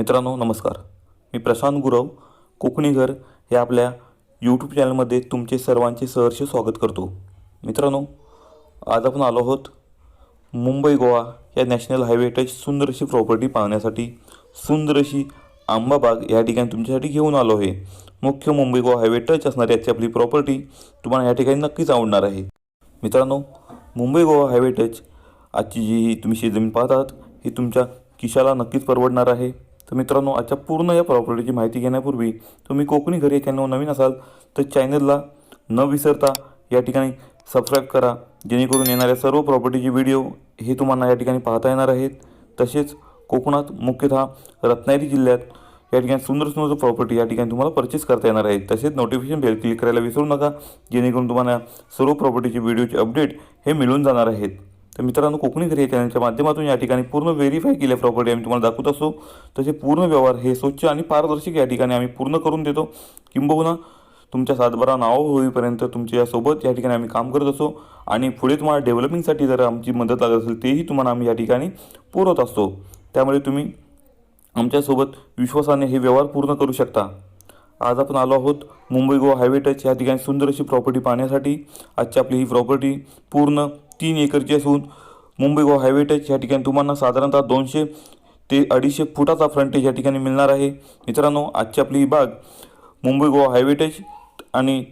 मित्रांनो नमस्कार. मी प्रशांत गुरव कोकणी घर हे आपल्या यूट्यूब चॅनलमध्ये तुमचे सर्वांचे सहर्ष स्वागत करतो. मित्रांनो आज आपण आलो आहोत मुंबई गोवा या नॅशनल हायवे टच सुंदर अशी प्रॉपर्टी पाहण्यासाठी. सुंदर अशी आंबाबाग या ठिकाणी तुमच्यासाठी घेऊन आलो आहे. मुख्य मुंबई गोवा हायवे टच असणारी याची आपली प्रॉपर्टी तुम्हाला या ठिकाणी नक्कीच आवडणार आहे. मित्रांनो मुंबई गोवा हायवे टच आजची जी ही तुम्ही शेतजमीन पाहतात ही तुमच्या किशाला नक्कीच परवडणार आहे. तर मित्रांनो आजच्या पूर्ण या प्रॉपर्टीची माहिती घेण्यापूर्वी तुम्ही कोकणी घरी या नवीन असाल तर चॅनलला न विसरता या ठिकाणी सबस्क्राईब करा. जेणेकरून येणाऱ्या सर्व प्रॉपर्टीचे व्हिडिओ हे तुम्हाला या ठिकाणी पाहता येणार आहेत. तसेच कोकणात मुख्यतः रत्नागिरी जिल्ह्यात या ठिकाणी सुंदर सुंदर प्रॉपर्टी या ठिकाणी तुम्हाला परचेस करता येणार आहे. तसेच नोटिफिकेशन बेल क्लिक करायला विसरू नका. जेणेकरून तुम्हाला सर्व प्रॉपर्टीचे व्हिडिओचे अपडेट हे मिळून जाणार आहेत. तर मित्रांनो कोकणी घरी चॅनलच्या माध्यमातून या ठिकाणी पूर्ण व्हेरीफाय केल्या प्रॉपर्टी आम्ही तुम्हाला दाखवत असतो. तसे पूर्ण व्यवहार हे स्वच्छ आणि पारदर्शक या ठिकाणी आम्ही पूर्ण करून देतो. किंबहुना तुमच्या सातबारा नाव होईपर्यंत तुमच्यासोबत या ठिकाणी आम्ही काम करत असतो. आणि पुढे तुम्हाला डेव्हलपिंगसाठी जर आमची मदत लागत असेल तेही तुम्हाला आम्ही या ठिकाणी पुरवत असतो. त्यामुळे तुम्ही आमच्यासोबत विश्वासाने हे व्यवहार पूर्ण करू शकता. आज आपण आलो आहोत मुंबई गोवा हायवे टच या ठिकाणी सुंदर अशी प्रॉपर्टी पाहण्यासाठी. आजची आपली ही प्रॉपर्टी पूर्ण तीन एकरची असून मुंबई गोवा हायवे टच या ठिकाणी तुम्हाला साधारणतः दोनशे ते अडीचशे फुटाचा फ्रंटेज या ठिकाणी मिळणार आहे. मित्रांनो आजची आपली ही बाग मुंबई गोवा हायवे टच आणि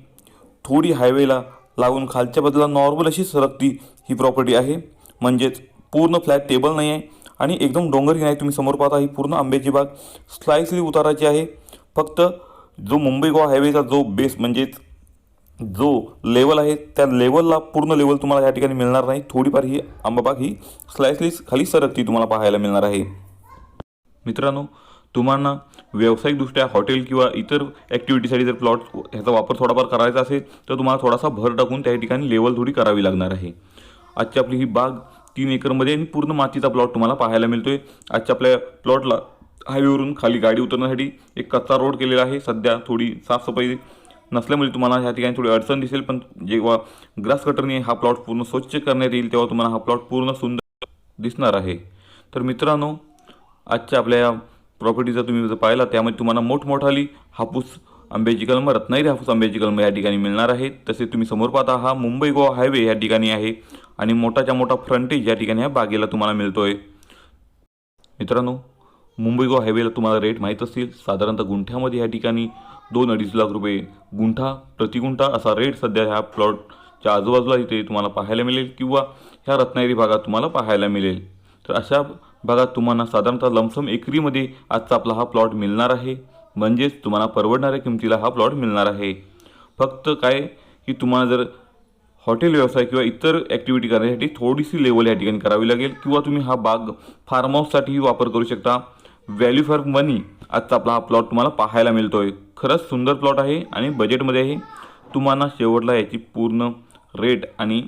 थोडी हायवेला लागून खालच्या बदला नॉर्मल अशी सरकती ही प्रॉपर्टी आहे. म्हणजेच पूर्ण फ्लॅट टेबल नाही आहे आणि एकदम डोंगरही नाही तुम्ही समोर पाहता ही पूर्ण आंब्याची बाग स्लाइसली उताराची आहे. फक्त जो मुंबई गोवा हायवेचा जो बेस म्हणजेच जो लेवल आहे त्या लेवलला पूर्ण लेवल तुम्हाला या ठिकाणी मिळणार नाही. थोडीफार ही आंबाबाग ही स्लाइसली खाली सरकती तुम्हाला पाहायला मिळणार आहे. मित्रांनो तुम्हाला व्यावसायिकदृष्ट्या हॉटेल किंवा इतर ॲक्टिव्हिटीसाठी जर प्लॉट ह्याचा वापर थोडाफार करायचा असेल तर तुम्हाला थोडासा भर टाकून त्या ठिकाणी लेवल थोडी करावी लागणार आहे. आजची आपली ही बाग तीन एकरमध्ये आणि पूर्ण मातीचा प्लॉट तुम्हाला पाहायला मिळतो आहे आजच्या आपल्या प्लॉटला हायवेवरून खाली गाडी उतरण्यासाठी एक कच्चा रोड केलेला आहे. सध्या थोडी साफसफाई नसल्यामुळे तुम्हाला ह्या ठिकाणी थोडी अडचण दिसेल पण जेव्हा ग्रास कटरने हा प्लॉट पूर्ण स्वच्छ करण्यात येईल तेव्हा तुम्हाला हा प्लॉट पूर्ण सुंदर दिसणार आहे. तर मित्रांनो आजच्या आपल्या या प्रॉपर्टीचा तुम्ही जर पाहिला त्यामध्ये तुम्हाला मोठमोठाली हापूस आंब्याची कलम रत्नागिरी हापूस आंब्याची कलम या ठिकाणी मिळणार आहे तसे तुम्ही समोर पाहता हा मुंबई गोवा हायवे या ठिकाणी आहे आणि मोठाच्या मोठा फ्रंटेज या ठिकाणी ह्या बागेला तुम्हाला मिळतो आहे मित्रांनो मुंबई गोवा हायवेला तुम्हाला रेट माहीत असतील. साधारणतः गुंठ्यामध्ये या ठिकाणी दोन अडीच लाख रुपये गुंठा प्रतिगुंठा असा रेट सध्या ह्या प्लॉटच्या आजूबाजूला इथे तुम्हाला पाहायला मिळेल किंवा ह्या रत्नागिरी भागात तुम्हाला पाहायला मिळेल. तर अशा भागात तुम्हाला साधारणतः लमसम एकरीमध्ये आजचा आपला हा प्लॉट मिळणार आहे. म्हणजेच तुम्हाला परवडणाऱ्या किमतीला हा प्लॉट मिळणार आहे. फक्त काय की तुम्हाला जर हॉटेल व्यवसाय किंवा इतर ॲक्टिव्हिटी करण्यासाठी थोडीशी लेवल या ठिकाणी करावी लागेल किंवा तुम्ही हा बाग फार्म हाऊससाठीही वापर करू शकता. व्हॅल्यू फॉर मनी आजचा आपला हा प्लॉट तुम्हाला पाहायला मिळतोय. खरंच सुंदर प्लॉट आहे आणि बजेटमध्ये आहे. तुम्हाला शेवटला याची पूर्ण रेट आणि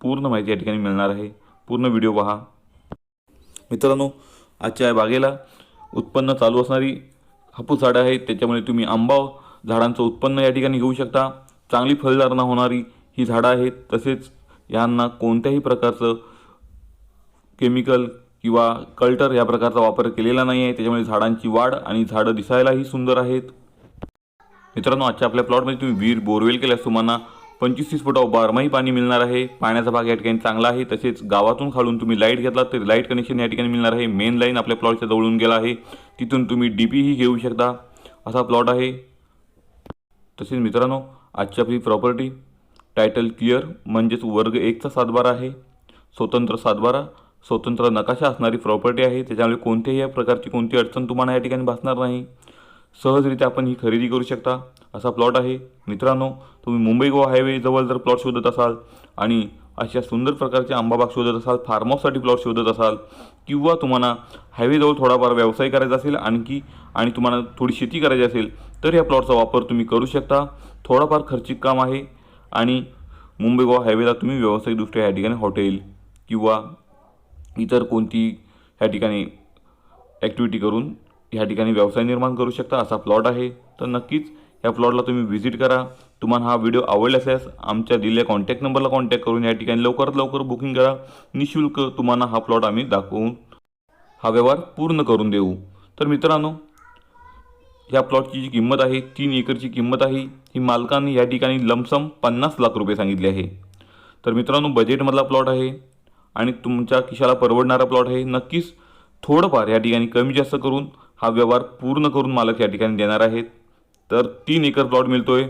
पूर्ण माहिती या ठिकाणी मिळणार आहे. पूर्ण व्हिडिओ पहा. मित्रांनो आजच्या या बागेला उत्पन्न चालू असणारी हापूस झाडं आहेत. त्याच्यामुळे तुम्ही आंबा झाडांचं उत्पन्न या ठिकाणी घेऊ शकता. चांगली फलधारणा होणारी ही झाडं आहेत. तसेच यांना कोणत्याही प्रकारचं केमिकल किंवा कल्टर या प्रकारचा वापर केलेला नाही आहे. त्याच्यामुळे झाडांची वाढ आणि झाडं दिसायलाही सुंदर आहेत. मित्रांनो आजच्या आपल्या प्लॉटमध्ये तुम्ही विहीर बोरवेल केल्यास तुम्हाला पंचवीस तीस फुटा बारमाही पाणी मिळणार आहे. पाण्याचा भाग या ठिकाणी चांगला आहे. तसेच गावातून खालून तुम्ही लाइट घेतला तर लाइट कनेक्शन या ठिकाणी मिळणार आहे. मेन लाईन आपल्या प्लॉटच्या जवळून गेला आहे. तिथून तुम्ही डी पीही घेऊ शकता. असा प्लॉट आहे. तसेच मित्रांनो आजची आपली प्रॉपर्टी टायटल क्लिअर म्हणजेच वर्ग एकचा सातबारा आहे. स्वतंत्र सातबारा. स्वतंत्र नकाशा असणारी प्रॉपर्टी आहे. त्याच्यामुळे कोणत्याही प्रकारची कोणती अडचण तुम्हाला या ठिकाणी भासणार नाही. सहजरित्या आपण ही खरेदी करू शकता. असा प्लॉट आहे. मित्रांनो तुम्ही मुंबई गोवा हायवे जवळ जर प्लॉट शोधत असाल आणि अशा सुंदर प्रकारचे आंबाबाग शोधत असाल फार्महाऊससाठी प्लॉट शोधत असाल किंवा तुम्हाला हायवेजवळ थोडाफार व्यवसाय करायचा असेल आणखी आणि तुम्हाला थोडी शेती करायची असेल तर या प्लॉटचा वापर तुम्ही करू शकता. थोडाफार खर्चिक काम आहे आणि मुंबई गोवा हायवेला तुम्ही व्यावसायिकदृष्ट्या या ठिकाणी हॉटेल किंवा इतर कोणती ह्या ठिकाणी ॲक्टिव्हिटी करून ह्या ठिकाणी व्यवसाय निर्माण करू शकता असा प्लॉट आहे. तर नक्कीच या प्लॉटला तुम्ही व्हिजिट करा. तुम्हाला हा व्हिडिओ आवडला असल्यास आमच्या दिलेल्या कॉन्टॅक्ट नंबरला कॉन्टॅक्ट करून या ठिकाणी लवकरात लवकर बुकिंग करा. निशुल्क तुम्हाला हा प्लॉट आम्ही दाखवून हा व्यवहार पूर्ण करून देऊ. तर मित्रांनो ह्या प्लॉटची जी किंमत आहे तीन एकरची किंमत आहे. ही मालकांनी या ठिकाणी लमसम पन्नास लाख रुपये सांगितले आहे. तर मित्रांनो बजेटमधला प्लॉट आहे. आणि तुमच्या खिशाला परवडणारा प्लॉट आहे नक्कीच थोडंफार या ठिकाणी कमी जास्त करून हा व्यवहार पूर्ण करून मालक या ठिकाणी देणार आहेत. तर तीन एकर प्लॉट मिळतो आहे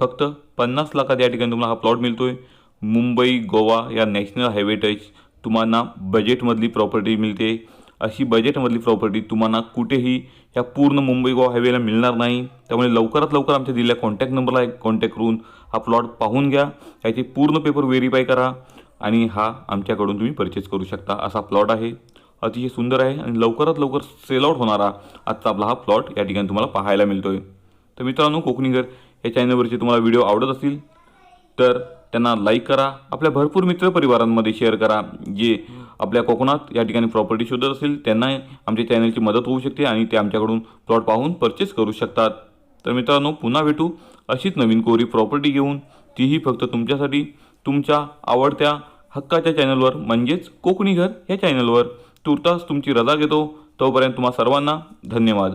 फक्त पन्नास लाखात या ठिकाणी तुम्हाला हा प्लॉट मिळतो आहे मुंबई गोवा या नॅशनल हायवे टच तुम्हाला बजेटमधली प्रॉपर्टी मिळते. अशी बजेटमधली प्रॉपर्टी तुम्हाला कुठेही या पूर्ण मुंबई गोवा हायवेला मिळणार नाही. त्यामुळे लवकरात लवकर आमच्या दिलेल्या कॉन्टॅक्ट नंबरला कॉन्टॅक्ट करून हा प्लॉट पाहून घ्या. याचे पूर्ण पेपर व्हेरीफाय करा. आणि हा आमच्याकडून तुम्ही परचेस करू शकता. असा प्लॉट आहे. अतिशय सुंदर आहे आणि लवकरात लवकर सेल आउट होणारा आजचा आपला हा प्लॉट या ठिकाणी तुम्हाला पाहायला मिळतोय. तर मित्रांनो कोकणीगर या चॅनलवरचे तुम्हाला व्हिडिओ आवडत असतील तर त्यांना लाईक करा. आपल्या भरपूर मित्रपरिवारांमध्ये शेअर करा. जे आपल्या कोकणात या ठिकाणी प्रॉपर्टी शोधत असेल त्यांना आमच्या चॅनलची मदत होऊ शकते आणि ते आमच्याकडून प्लॉट पाहून परचेस करू शकतात. तर मित्रांनो पुन्हा भेटू अशीच नवीन कोरी प्रॉपर्टी घेऊन. तीही फक्त तुमच्यासाठी. तुमच्या आवडत्या हक्काच्या चॅनलवर म्हणजेच कोकणी घर या चॅनलवर. तुर्तास तुमची रजा घेतो. तोपर्यंत तुम्हा सर्वांना धन्यवाद.